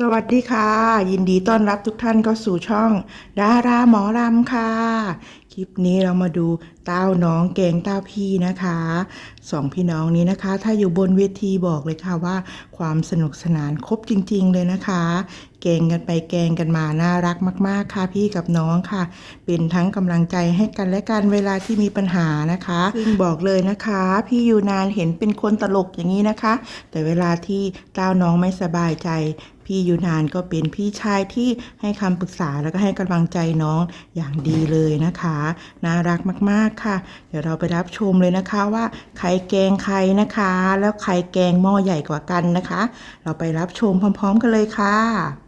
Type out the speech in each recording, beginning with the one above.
สวัสดีค่ะ ยินดีต้อนรับทุกท่านเข้าสู่ช่อง ดาราหมอรำค่ะ คลิปนี้เรามาดูเต้าน้องแกงเต้าพี่นะคะสองพี่น้องนี้นะคะ ถ้าอยู่บนเวทีบอกเลยค่ะว่า ความสนุกสนานครบจริง ๆ เลยนะคะ แกงกันไปแกงกันมาน่ารักมาก ๆ ค่ะพี่กับน้องค่ะ เป็นทั้งกำลังใจให้กันและกันเวลาที่มีปัญหานะคะซึ่งบอกเลยนะคะ พี่อยู่นานเห็นเป็นคนตลกอย่างนี้นะคะ แต่เวลาที่เต้าน้องไม่สบายใจพี่ยูนานก็เป็นพี่ชายที่ให้คำปรึกษาแล้วก็ให้กำลังใจน้องอย่างดีเลยนะคะน่ารักมากๆค่ะ เดี๋ยวเราไปรับชมเลยนะคะว่าไข่แกงไข่นะคะ แล้วไข่แกงหม้อใหญ่กว่ากันนะคะ เราไปรับชมพร้อม ๆ กันเลยค่ะ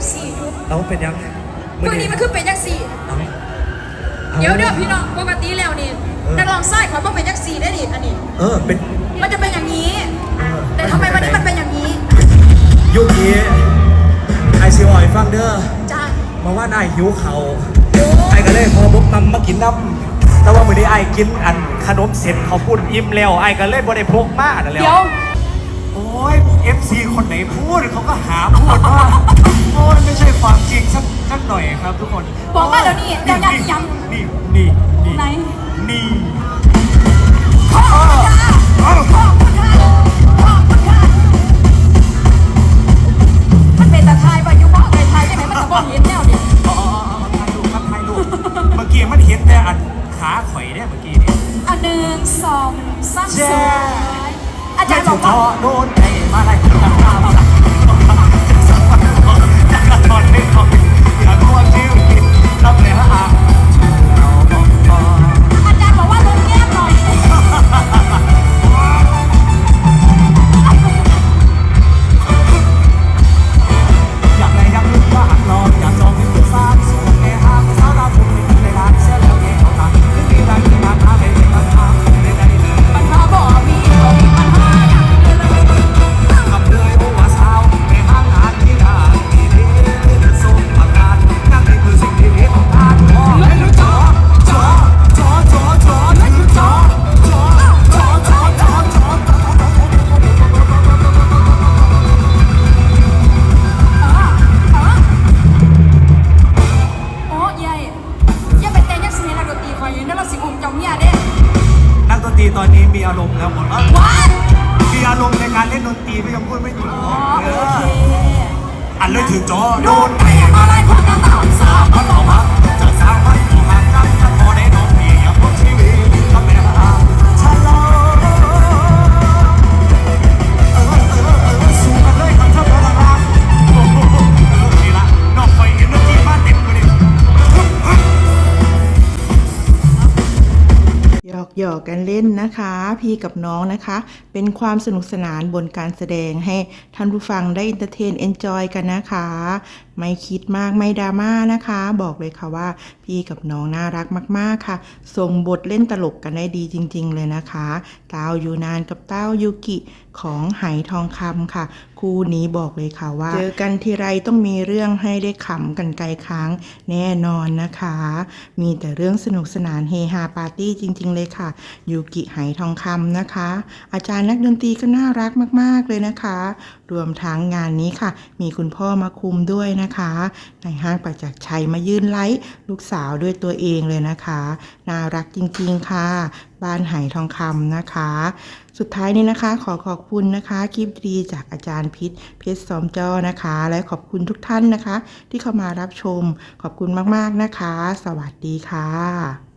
ยังสี่อยู่เอาเป็นยังมือนี้มันคือเป็นยังสี่เดี๋ยวเดี๋ยวพี่น้องปกติแล้วนี่นักร้องไส้ขอต้เป็นยังสี่ได้ดิอันนี้ เออเป็นมันจะเป็นอย่างนี้ แต่ทำไมวันนี้มันเป็นอย่างนี้ ยุคนี้ไอซีออยฟังเด้อจ้ามาว่าได้หิวเขาไอ้ก็เลยพอบกตำมากินน้ำแต่ว่ามื่อนี้ไอ้กินอันขนมเสร็จเขาพูดอิ่มแล้วไอ้ก็เลยบ่ได้พกมากนั่นแล้วเดี๋ยวโอ้ย FC คนไหนพูดเขาก็หาพูดว่าโอ้ยไม่ใช่ความจริงสักสักหน่อยครับทุกคนบอกมาเดี๋ยวนี้เดี๋ยวย้ำย้นี่นี่นี่ไหนนี่ขอบคุณค่ะขอบคุณค่ะขอบคุณค่ะมันเป็นตาทายป่ะยุบอกไอ้ทายยังไงมันจะบอกเห็นแนวดิอ๋อถ่ายรูปครับถ่ายรูปเมื่อกี้มันเห็นแต่อันขาข่อยเนี่ยเมื่อกี้นี่อันหนึ่งสองสามแช่สี่อาจารย์บอกจว่าอโดน ใตรีตอนนี้มีอารมณ์แล้วหมดแล้วว้ายมีอารมณ์ในการเล่นดนตรีไม่ยอมพูดไม่ถูกอ๋อเอโออเคอันเลยถือจอโดนไปอะไรคนก็ต้องสาวมันออกมา อกกกันเล่นนะคะ พี่กับน้องนะคะ เป็นความสนุกสนานบนการแสดงให้ท่านผู้ฟังได้อินเตอร์เทนเอนจอยกันนะคะ ไม่คิดมากไม่ดราม่านะคะ บอกเลยค่ะว่า พี่กับน้องน่ารักมาก ๆค่ะ ส่งบทเล่นตลกกันได้ดีจริง ๆ เลยนะคะเต้ายูนานกับเต้ายูกิของไหทองคำค่ะ คู่นี้บอกเลยค่ะว่า เจอกันทีไรต้องมีเรื่องให้ได้ขำกันไกลค้างแน่นอนนะคะ มีแต่เรื่องสนุกสนานเฮฮาปาร์ตี้จริง ๆ เลยค่ะยูกิไหทองคำนะคะ อาจารย์นักดนตรีก็น่ารักมาก ๆ เลยนะคะ รวมทั้งงานนี้ค่ะ มีคุณพ่อมาคุมด้วยนะคะ ในห้างประจักษ์ชัยมายืนไลฟ์ลูกสาวด้วยตัวเองเลยนะคะ น่ารักจริง ๆ ค่ะ บ้านไหทองคำนะคะ สุดท้ายนี้นะคะขอขอบคุณนะคะคลิปดีจากอาจารย์พิษเพชรซอมจอนะคะ และขอบคุณทุกท่านนะคะ ที่เข้ามารับชมขอบคุณมาก ๆ นะคะ สวัสดีค่ะ